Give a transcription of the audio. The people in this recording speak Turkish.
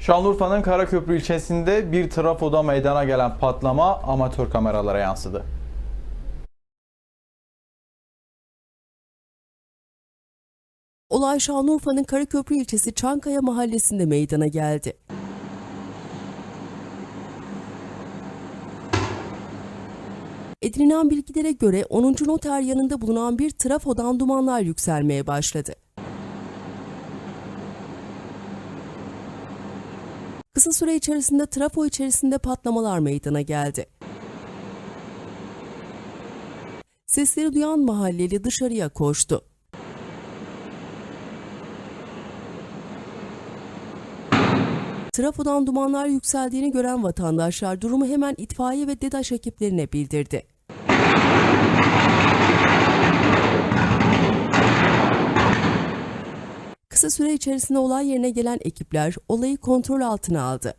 Şanlıurfa'nın Karaköprü ilçesinde bir trafoda meydana gelen patlama amatör kameralara yansıdı. Olay Şanlıurfa'nın Karaköprü ilçesi Çankaya mahallesinde meydana geldi. Edinilen bilgilere göre 10. noter yanında bulunan bir trafodan dumanlar yükselmeye başladı. Kısa süre içerisinde trafo içerisinde patlamalar meydana geldi. Sesleri duyan mahalleli dışarıya koştu. Trafodan dumanlar yükseldiğini gören vatandaşlar durumu hemen itfaiye ve DEDAŞ ekiplerine bildirdi. Kısa süre içerisinde olay yerine gelen ekipler olayı kontrol altına aldı.